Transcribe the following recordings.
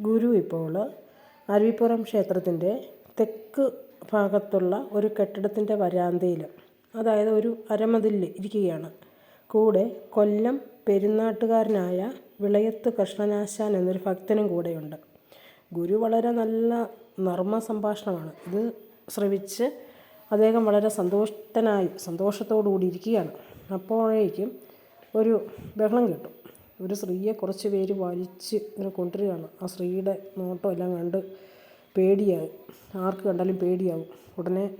ഗുരു ഇപ്പോൾ അരുവിപ്പുറം ക്ഷേത്രത്തിന്റെ തെക്ക് ഭാഗത്തുള്ള ഒരു കെട്ടിടത്തിന്റെ വരാന്തയിൽ അതായത് ഒരു അരമതിൽ ഇരിക്കുകയാണ്. കൂടെ കൊല്ലം പെരുന്നാട്ടുകാരനായ വിളയത്ത് കൃഷ്ണനാശാൻ എന്നൊരു ഭക്തനും കൂടെയുണ്ട്. ഗുരു വളരെ നല്ല നർമ്മ സംഭാഷണമാണ്. ഇത് ശ്രവിച്ച് അദ്ദേഹം വളരെ സന്തോഷത്തനായി സന്തോഷത്തോടു കൂടി ഇരിക്കുകയാണ്. അപ്പോഴേക്കും ഒരു ബഹളം കേട്ടു. ഒരു സ്ത്രീയെ കുറച്ച് പേര് വലിച്ച് ഇങ്ങനെ കൊണ്ടുവരികയാണ്. ആ സ്ത്രീയുടെ നോട്ടം എല്ലാം കണ്ട് പേടിയായി. ആർക്ക് കണ്ടാലും പേടിയാവും. ഉടനെ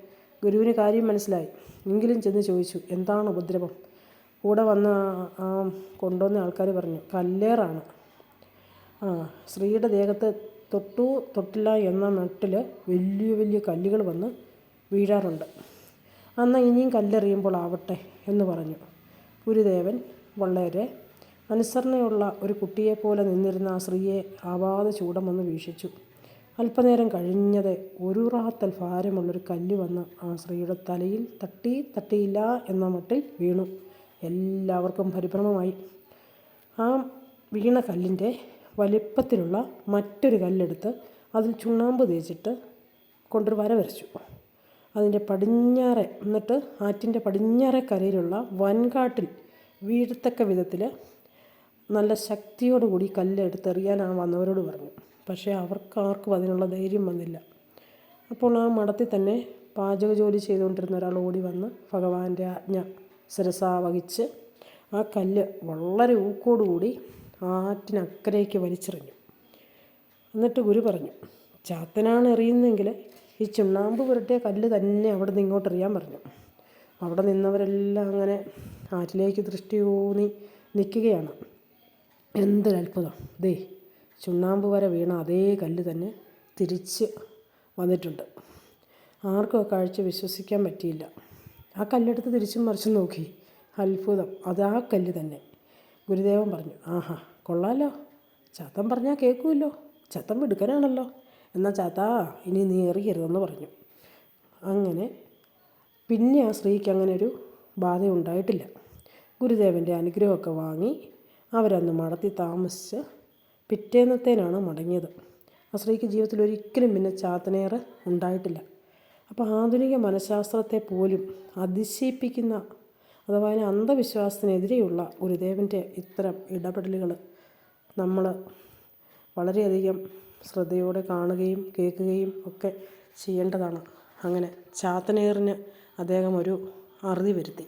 ഗുരുവിന് കാര്യം മനസ്സിലായി. എങ്കിലും ചെന്ന് ചോദിച്ചു എന്താണ് ഉപദ്രവം? കൂടെ വന്ന ആ കൊണ്ടുവന്ന ആൾക്കാർ പറഞ്ഞു കല്ലേറാണ്. ആ സ്ത്രീയുടെ ദേഹത്ത് തൊട്ടു തൊട്ടില്ല എന്ന നട്ടിൽ വലിയ വലിയ കല്ലുകൾ വന്ന് വീഴാറുണ്ട്. അന്ന് ഇനിയും കല്ലെറിയുമ്പോൾ ആവട്ടെ എന്ന് പറഞ്ഞു. ഗുരുദേവൻ വളരെ അനുസരണയുള്ള ഒരു കുട്ടിയെപ്പോലെ നിന്നിരുന്ന ആ സ്ത്രീയെ ആവാതെ വന്ന് വീക്ഷിച്ചു. അല്പനേരം കഴിഞ്ഞത് ഒരു റാത്തൽ ഭാരമുള്ളൊരു കല്ല് വന്ന് ആ സ്ത്രീയുടെ തലയിൽ തട്ടി തട്ടിയില്ല എന്ന മട്ടിൽ വീണു. എല്ലാവർക്കും പരിഭ്രമമായി. ആ വീണ കല്ലിന്റെ വലിപ്പത്തിലുള്ള മറ്റൊരു കല്ലെടുത്ത് അതിൽ ചുണ്ണാമ്പ് തേച്ചിട്ട് കൊണ്ടൊരു വര വരച്ചു. അതിന്റെ പടിഞ്ഞാറെ എന്നിട്ട് ആറ്റിന്റെ പടിഞ്ഞാറെ കരയിലുള്ള വൻകാട്ടിൽ വീഴത്തക്ക വിധത്തിൽ നല്ല ശക്തിയോടുകൂടി കല്ലെടുത്തെറിയാൻ ആ വന്നവരോട് പറഞ്ഞു. പക്ഷേ അവർക്ക് ആർക്കും അതിനുള്ള ധൈര്യം വന്നില്ല. അപ്പോൾ ആ മഠത്തിൽ തന്നെ പാചക ജോലി ചെയ്തുകൊണ്ടിരുന്ന ഒരാൾ ഓടി വന്ന് ഭഗവാന്റെ ആജ്ഞ ശിരസാ വഹിച്ച് ആ കല്ല് വളരെ ഊക്കോടുകൂടി ആറ്റിനക്കരയ്ക്ക് വലിച്ചെറിഞ്ഞു. എന്നിട്ട് ഗുരു പറഞ്ഞു ചാത്തനാണ് എറിയുന്നതെങ്കിൽ ഈ ചുണ്ണാമ്പ് പുരട്ടിയ കല്ല് തന്നെ അവിടെ നിന്ന് ഇങ്ങോട്ട് എറിയാൻ പറഞ്ഞു. അവിടെ നിന്നവരെല്ലാം അങ്ങനെ ആറ്റിലേക്ക് ദൃഷ്ടി ഊന്നി നിൽക്കുകയാണ്. എന്തൊരത്ഭുതം. ദേ ചുണ്ണാമ്പ് വര വീണ അതേ കല്ല് തന്നെ തിരിച്ച് വന്നിട്ടുണ്ട്. ആർക്കും ആ കാഴ്ച വിശ്വസിക്കാൻ പറ്റിയില്ല. ആ കല്ലെടുത്ത് തിരിച്ചും മറിച്ച് നോക്കി. അത്ഭുതം. അത് ആ കല്ല് തന്നെ. ഗുരുദേവൻ പറഞ്ഞു ആഹാ കൊള്ളാലോ. ചാത്തൻ പറഞ്ഞാൽ കേൾക്കുമല്ലോ. ചാത്തൻ മിടുക്കനാണല്ലോ. എന്നാൽ ചാത്താ ഇനി നീ എറിയരുതെന്ന് പറഞ്ഞു. അങ്ങനെ പിന്നെ ആ സ്ത്രീക്ക് അങ്ങനെ ഒരു ബാധ ഉണ്ടായിട്ടില്ല ഗുരുദേവന്റെ അനുഗ്രഹമൊക്കെ വാങ്ങി അവരന്ന് മടത്തി താമസിച്ച് പിറ്റേന്നത്തേനാണ് മടങ്ങിയത്. ആ സ്ത്രീക്ക് ജീവിതത്തിൽ ഒരിക്കലും പിന്നെ ചാത്തനേറ് ഉണ്ടായിട്ടില്ല. അപ്പോൾ ആധുനിക മനഃശാസ്ത്രത്തെ പോലും അതിശയിപ്പിക്കുന്ന അഥവാ അതിന് അന്ധവിശ്വാസത്തിനെതിരെയുള്ള ഗുരുദേവന്റെ ഇത്തരം ഇടപെടലുകൾ നമ്മൾ വളരെയധികം ശ്രദ്ധയോടെ കാണുകയും കേൾക്കുകയും ഒക്കെ ചെയ്യേണ്ടതാണ്. അങ്ങനെ ചാത്തനേറിന് അദ്ദേഹം ഒരു അറുതി വരുത്തി.